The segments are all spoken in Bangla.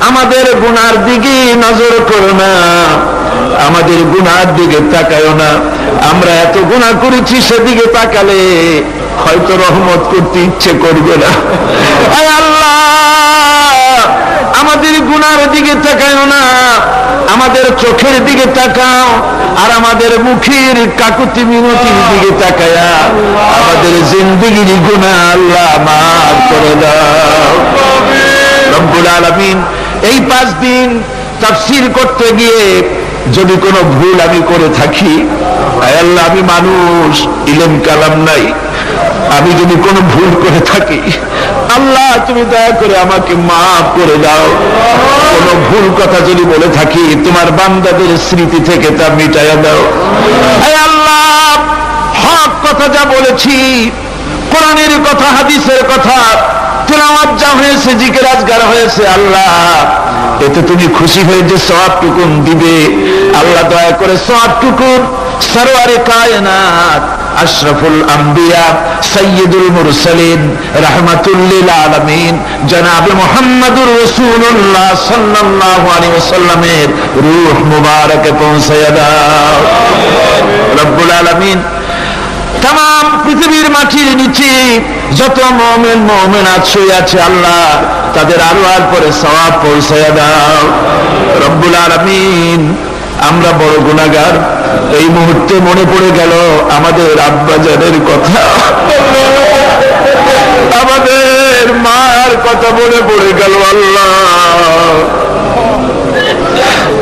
আমাদের গুনার দিকে নজর করো না। আমাদের গুনার দিকে তাকায় না। আমরা এত গুণা করেছি সেদিকে তাকালে হয়তো রহমত করতে ইচ্ছে করবে না। আমাদের গুনার দিকে তাকায় না। আমাদের চোখের দিকে তাকাও আর আমাদের মুখের কাকুতি মিনতির দিকে তাকায়া আমাদের জিন্দগির গুণা আল্লাহ মাফ করে দাও। রব্বুল আলামিন এই পাঁচ দিন তাফসির করতে গিয়ে যদি কোনো ভুল আমি করে থাকি আল্লাহ, আমি মানুষ, ইলেম কালাম নাই। আমি যদি কোনো ভুল করে থাকি, আল্লাহ, তুমি দয়া করে আমাকে মাফ করে দাও। কোনো ভুল কথা যদি বলে থাকি, তোমার বান্দাদের স্মৃতি থেকে তা মিটাইয়া দাও। আল্লাহ, হক কথা যা বলেছি, কোরআনের কথা, হাদিসের কথা তেলাওয়াত যা হয়েছে জিকের আজগার হয়েছে, আল্লাহ। এতে তুমি খুশি হয়ে যে সব টুকুন দিবে। আল্লাহ দয়া করে সব টুকুন সরোয়ারে কায়নাত, আশরাফুল আম্বিয়া সৈয়দুল মুরসালিন রহমাতুল্লিল আলমিন। জনাব মোহাম্মদুর রসুল্লাহ সাল্লাল্লাহু আলাইহি ওয়াসাল্লামের রূহ মুবারকে পৌঁছে দাও। রব্বুল আলামিন তাম পৃথিবীর মাটির নিচে যত মোমেন মোমেন আছে আছে আল্লাহ, তাদের আরও আর পরে সবাব পৌঁছাইয়া দাও। রব্বুল আলমিন, আমরা বড় গুণাগার এই মুহূর্তে মনে পড়ে গেল আমাদের আব্বাজানের কথা। আমাদের মার কথা মনে পড়ে গেল আল্লাহ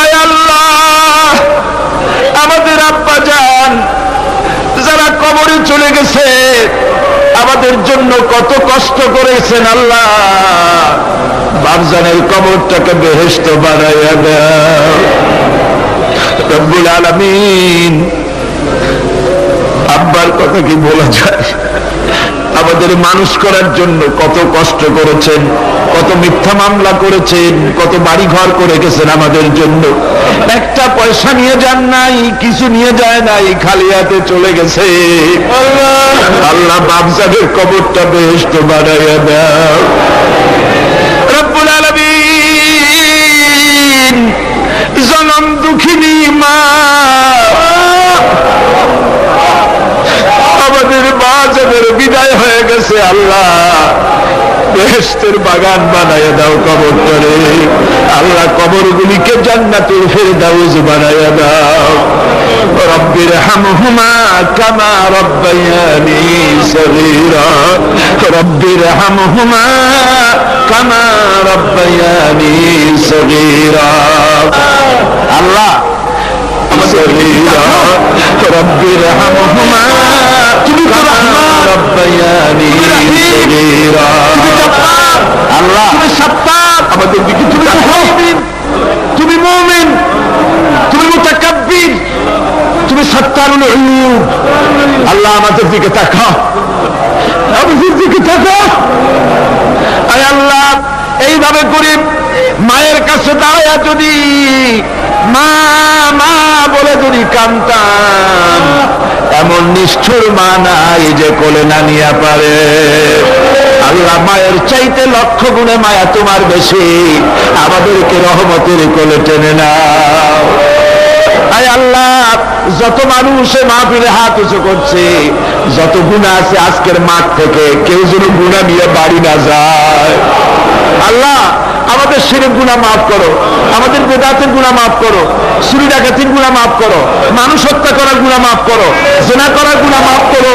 আয় আল্লাহ আমাদের আব্বা যান যারা কবরে চলে গেছে। আমাদের জন্য কত কষ্ট করেছেন আল্লাহ। বাবজানের কবরটাকে বেহেস্ত বানাইয়া দাও রব্বুল আলমিন। আব্বার কথা কি বলা যায়? আমাদের মানুষ করার জন্য কত কষ্ট করেছেন কত মিথ্যা মামলা করেছেন কত বাড়ি ঘর করে গেছেন আমাদের জন্য। একটা পয়সা নিয়ে যান নাই কিছু নিয়ে যায় নাই খালি হাতে চলে গেছে। আল্লাহ। বাবসাদের কবরটা বেশ তো বাড়াইয়া দাও রব্বুল আলামিন জনম দুঃখিনী মা আমাদের মা যাদের গেছে আল্লাহ বেহেস্তের বাগান বানাইয়া দাও কবর করে আল্লাহ, কবরগুলিকে জান্নাতুল ফেরদাউস বানাইয়া দাও। রব্বির হামহুমা কামা রব্বায়ানি সগীরা। রব্বির হামহুমা কামা রব্বায়ানি সগীরা। আল্লাহ, সগীরা। রব্বির তো রহমান রব্বায়ানি সগীরা। আল্লাহ তুমি সত্তার আমাদের দিকে তুমি মুমিন তুমি মুমিন তুমি মুতাকাব্বির তুমি সত্তারুল উয়ুব আল্লাহ আমাদের দিকে তাকাও। আমাদের দিকে তাকাও। আয় আল্লাহ এইভাবে গরিব মায়ের কাছে দাঁড়ায়া যদি মা মা বলে যদি কান্তাম, এমন নিষ্ঠুর মা নাই যে কোলে না পারে। আল্লাহ মায়ের চাইতে লক্ষ গুণে মায়া তোমার বেশি, আমাদেরকে রহমতের কোলে টেনে নাও। আয় আল্লাহ, যত মানুষ মাহফিলে হাত উঁচু করছে, যত গুণা আছে আজকের মাঠ থেকে, কেউ যেন গুণা নিয়ে বাড়ি না যায়। আল্লাহ আমাদের সিরের গুণা মাফ করো আমাদের বেদাতের গুণা মাফ করো চুরি ডাকাতির গুণা মাফ করো মানুষ হত্যা করার গুণা মাফ করো জেনা করার গুণা মাফ করো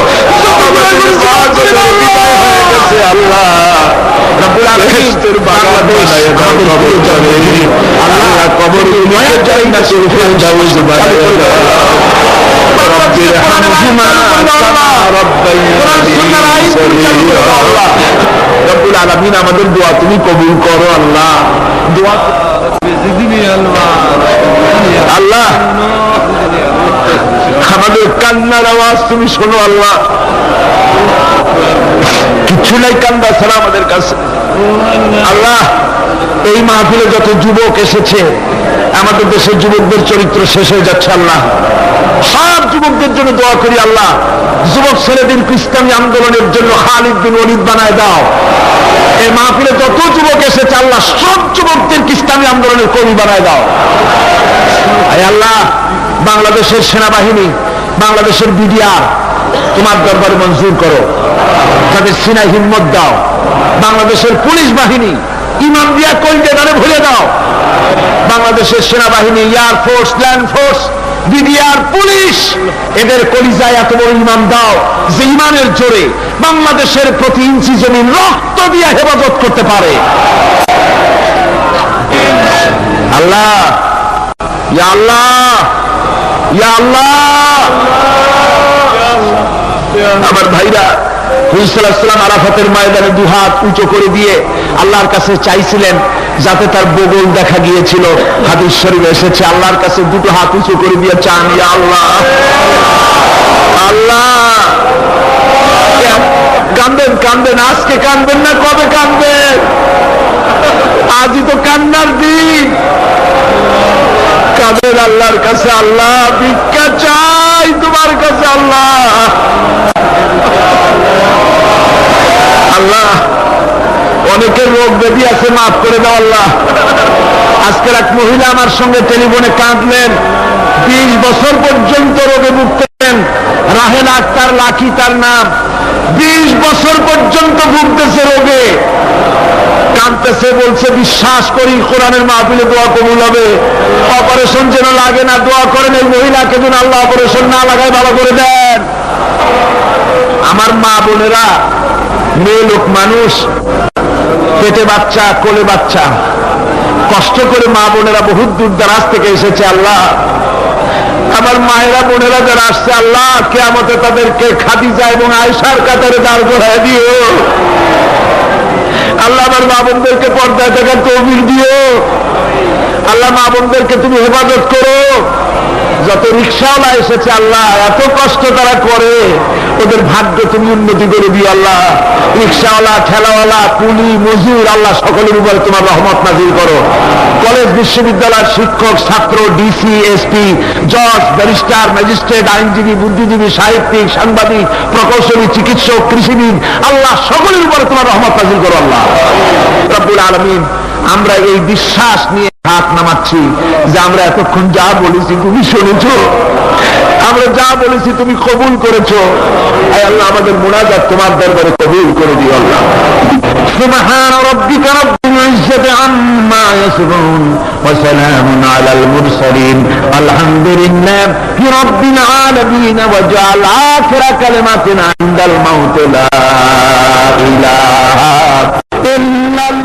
আল্লাহ আল্লাহ কবর আমাদের দোয়া তুমি কবুল করো, আল্লাহ। আল্লাহ, আমাদের কান্নার আওয়াজ তুমি শোনো, আল্লাহ। কিছু নাই কান্দা ছাড়া আমাদের কাছে। আল্লাহ, এই মাহফিলে যত যুবক এসেছে, আমাদের দেশের যুবকদের চরিত্র শেষ হয়ে যাচ্ছে, আল্লাহ। সব যুবকদের জন্য দোয়া করি, আল্লাহ। যুবক ছেলেদের ইসলামী আন্দোলনের জন্য খালিদ বিন বানায় দাও। এই মাহফিলে যত যুবক এসেছে, আল্লাহ, সব যুবকদের ইসলামী আন্দোলনের কর্মী বানায় দাও। আল্লাহ, বাংলাদেশের সেনাবাহিনী, বাংলাদেশের বিডিআর তোমার দরবারে মঞ্জুর করো। তাদের সিনা হিম্মত দাও। বাংলাদেশের পুলিশ বাহিনী, ইমাম দিয়া কলকাতারে ভুলে দাও। বাংলাদেশের সেনাবাহিনী air force land force BDR police, এদের কলিজায় এত বড় ইমান দাও যে ইমানের জোরে বাংলাদেশের প্রতি ইঞ্চি জমি রক্ত দিয়ে হেফাজত করতে পারে। আল্লাহ, ইয়া আল্লাহ ইয়া আল্লাহ। আমার ভাইরা হুজুরাম আরাফাতের ময়দানে দুহাত উঁচু করে দিয়ে আল্লাহর কাছে চাইছিলেন যাতে তার বগল দেখা গিয়েছিল। হাদিস শরীফ এসেছে, আল্লাহর কাছে দুটো হাত উঁচু করে দিয়ে চান আল্লাহ আল্লাহ। কান্দবেন কান্দবেন আজকে কান্দবেন না, কবে কান্দবেন আজই তো কান্নার দিন। কাদের আল্লাহর কাছে, আল্লাহ, ভিক্ষা চাই তোমার কাছে, আল্লাহ। আল্লাহ। অনেকের রোগ ব্যাধি আছে, মাফ করে দাও আল্লাহ। আজকের এক মহিলা আমার সঙ্গে টেলিফোনে কাঁদলেন। বিশ বছর পর্যন্ত রোগে ভুগতেন রাহেল আক্তার লাখি তার নাম। বিশ বছর পর্যন্ত ভুগতেছে রোগে। কাঁদতেছে, বলছে, বিশ্বাস করি, কোরআনের মাহফিলে দোয়া কবুল হবে। অপারেশন যেন লাগে না, দোয়া করেন এই মহিলাকে যেন আল্লাহ অপারেশন না লাগায়, ভালো করে দেন। আমার মা বোনেরা, মেয়ে লোক মানুষ, পেটে বাচ্চা, কোলে বাচ্চা, কষ্ট করে মা বোনেরা বহুত দূর দারাজ থেকে এসেছে আল্লাহ। আমার মায়েরা বোনেরা যারা আসছে, আল্লাহ, কেয়ামতে তাদেরকে খাদিজা এবং আয়সার কাতারে দাঁড় করায় দিও। আল্লাহ আমার মা বোনদেরকে পর্দায় দেখার তহবিল দিও। আল্লাহ মা বোনদেরকে তুমি হেফাজত করো। যত রিক্সাওয়ালা এসেছে আল্লাহ, এত কষ্ট তারা করে। ওদের ভাগ্য তুমি উন্নতি করে দিও আল্লাহ। রিক্সাওয়ালা, ঠেলাওয়ালা, কুলি মজুর আল্লাহ সকলের উপরে তোমার রহমত নাজির করো। কলেজ, বিশ্ববিদ্যালয়ের শিক্ষক, ছাত্র, ডিসি, এসপি, জজ, ব্যারিস্টার, ম্যাজিস্ট্রেট, আইনজীবী, বুদ্ধিজীবী, সাহিত্যিক, সাংবাদিক, প্রকৌশলী, চিকিৎসক, কৃষিবিদ, আল্লাহ সকলের উপরে তোমার রহমত নাজির করো আল্লাহ। রব্বুল আলমিন আমরা এই বিশ্বাস নিয়ে হাত নামাচ্ছি যে আমরা এতক্ষণ যা বলেছি তুমি শুনেছ আমরা যা বলেছি তুমি কবুল করেছো আয় আল্লাহ আমাদের মোনাজাত তোমার দরবারে কবুল করে দিও আল্লাহ سبحان ربك رب العزة عما يصفون وسلام على المرسلين الحمد لله رب العالمين وجعل آخر كلمتنا عند الموت لا إله إلا الله